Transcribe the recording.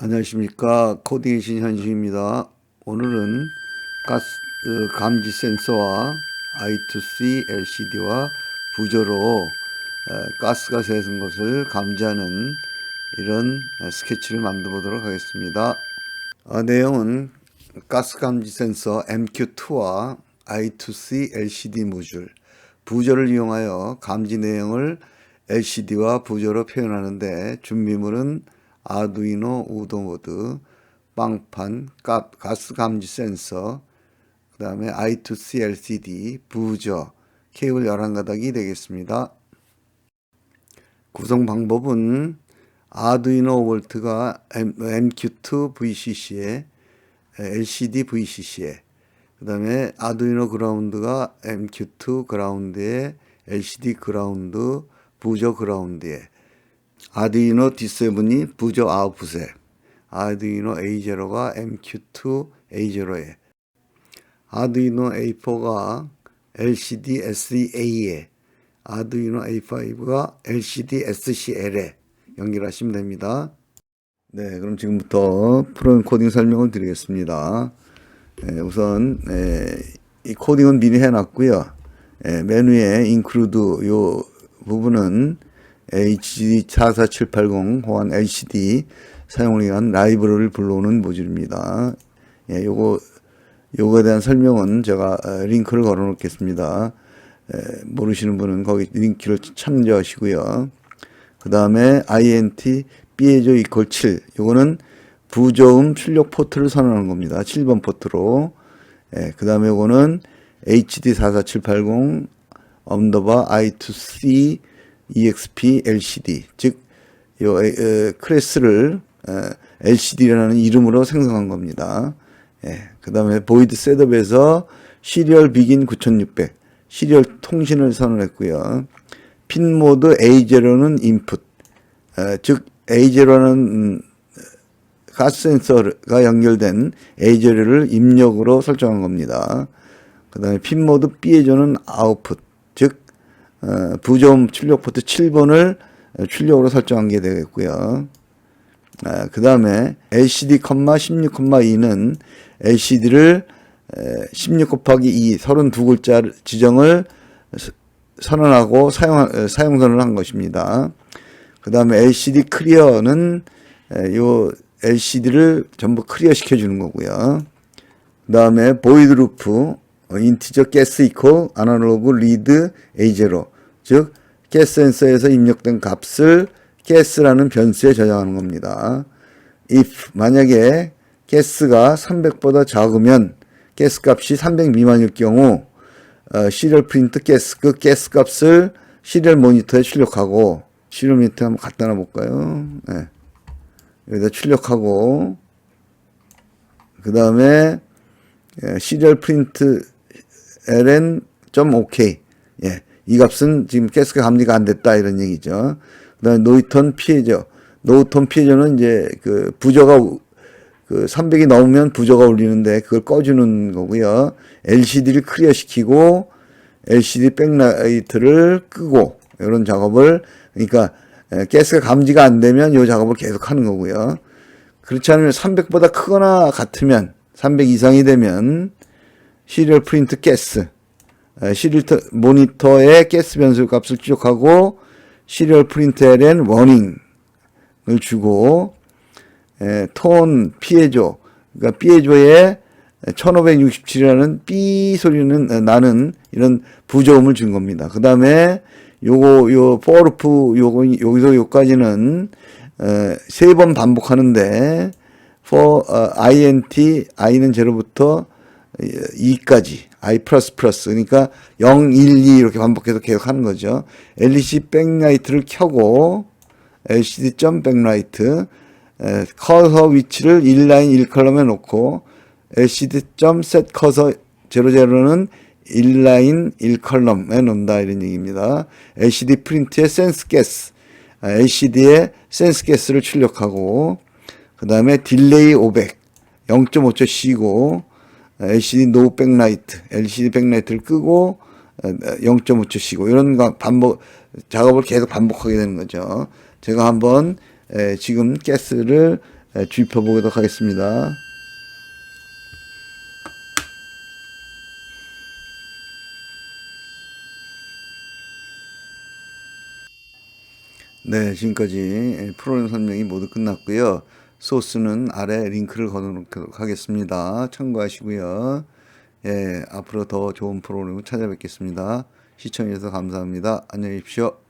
안녕하십니까 코딩의 신 현식입니다. 오늘은 가스 그 감지 센서와 I2C LCD와 부저로 어, 가스가 새는 것을 감지하는 이런 어, 스케치를 만들어 보도록 하겠습니다. 아, 내용은 가스 감지 센서 MQ2와 I2C LCD 모듈 부저를 이용하여 감지 내용을 LCD와 부저로 표현하는데 준비물은 아두이노 우도모드, 빵판, 가, 가스 감지 센서, 그 다음에 I2C LCD, 부저, 케이블 11가닥이 되겠습니다. 구성 방법은 아두이노 볼트가 MQ2 VCC에 LCD VCC에 그 다음에 아두이노 그라운드가 MQ2 그라운드에 LCD 그라운드 부저 그라운드에 아두이노 D7이 부저 아웃풋에 아두이노 A0가 MQ2 A0에 아두이노 A4가 LCD SEA에 아두이노 A5가 LCD SCL에 연결하시면 됩니다. 네, 그럼 지금부터 프로그램 코딩 설명을 드리겠습니다. 예, 우선 예, 이 코딩은 미리 해놨고요. 예, 메뉴에 include 요 부분은 HDD 44780 호환 LCD 사용을 위한 라이브러리를 불러오는 모듈입니다. 예, 요거 요거에 대한 설명은 제가 어, 링크를 걸어 놓겠습니다. 에, 모르시는 분은 거기 링크를 참조하시고요. 그 다음에 INT B에조 이퀄 7 요거는 부저음 출력 포트를 선언하는 겁니다. 7번 포트로 예, 그 다음에 요거는 HD 44780 언더바 I2C EXP LCD 즉요 클래스를 LCD라는 이름으로 생성한 겁니다. 예, 그 다음에 보이드 셋업에서 시리얼 비긴 9600 시리얼 통신을 선언했고요. 핀 모드 A0는 인풋, 어, 즉 A0는 음, 가스 센서가 연결된 A0를 입력으로 설정한 겁니다. 그 다음에 핀 모드 B의0는 아웃풋, 즉 어, 부저음 출력 포트 7번을 출력으로 설정한 게 되겠고요. 아, 그 다음에 LCD, 16,2는 LCD를 16 곱하기 2, 32글자 지정을 선언하고 사용, 사용선을 한 것입니다. 그 다음에 LCD 클리어는 요 LCD를 전부 클리어 시켜주는 거고요. 그 다음에 보이드 루프, 인티저 가스 이퀄 아날로그 리드 A0, 즉 가스 센서에서 입력된 값을 가스라는 변수에 저장하는 겁니다. if 만약에 가스가 300보다 작으면 가스 값이 300 미만일 경우 어, 시리얼 프린트 가스 그 가스 값을 시리얼 모니터에 출력하고 시리얼 모니터 한번 갖다 놔 볼까요? 네. 여기다 출력하고 그 다음에 시리얼 프린트 ln.ok 예, 이 값은 지금 가스가 감지가 안 됐다 이런 얘기죠. 그다음에 노이턴 피해죠. 노턴 피해저는 이제 그 부저가 그 300이 넘으면 부저가 울리는데 그걸 꺼주는 거고요. LCD를 클리어 시키고 LCD 백라이트를 끄고 이런 작업을 그러니까 가스가 감지가 안 되면 이 작업을 계속 하는 거고요. 그렇지 않으면 300보다 크거나 같으면 300 이상이 되면 시리얼 프린트 가스 시리얼 모니터의 가스 변수 값을 출력하고 시리얼 프린트 ln 워닝을 주고 에, 톤 피해조 그러니까 피해조에 1567이라는 삐 소리는 나는 이런 부저음을 준 겁니다. 그 다음에 요거 요 포르프 요거 여기서 요까지는 세 번 반복하는데 for 어, int i는 제로부터 2까지 i 플러스 플러스 그러니까 0, 1, 2 이렇게 반복해서 계속 하는 거죠. LEC 백라이트를 켜고 LCD 점 백라이트 커서 위치를 1라인 1컬럼에 놓고 LCD 점 셋 커서 00는 1라인 1컬럼에 놓는다 이런 얘기입니다. LCD 프린트의 센스 가스 LCD에 센스 가스를 출력하고 그 다음에 딜레이 500 0.5초 쉬고 LCD 노 백라이트, LCD 백라이트를 끄고 0.5초 쉬고 이런 반복 작업을 계속 반복하게 되는 거죠. 제가 한번 에, 지금 가스를 예, 주입해 보도록 하겠습니다. 네, 지금까지 프로그램 설명이 모두 끝났고요. 소스는 아래 링크를 걸어놓도록 하겠습니다. 참고하시고요. 예, 앞으로 더 좋은 프로그램을 찾아뵙겠습니다. 시청해주셔서 감사합니다. 안녕히 계십시오.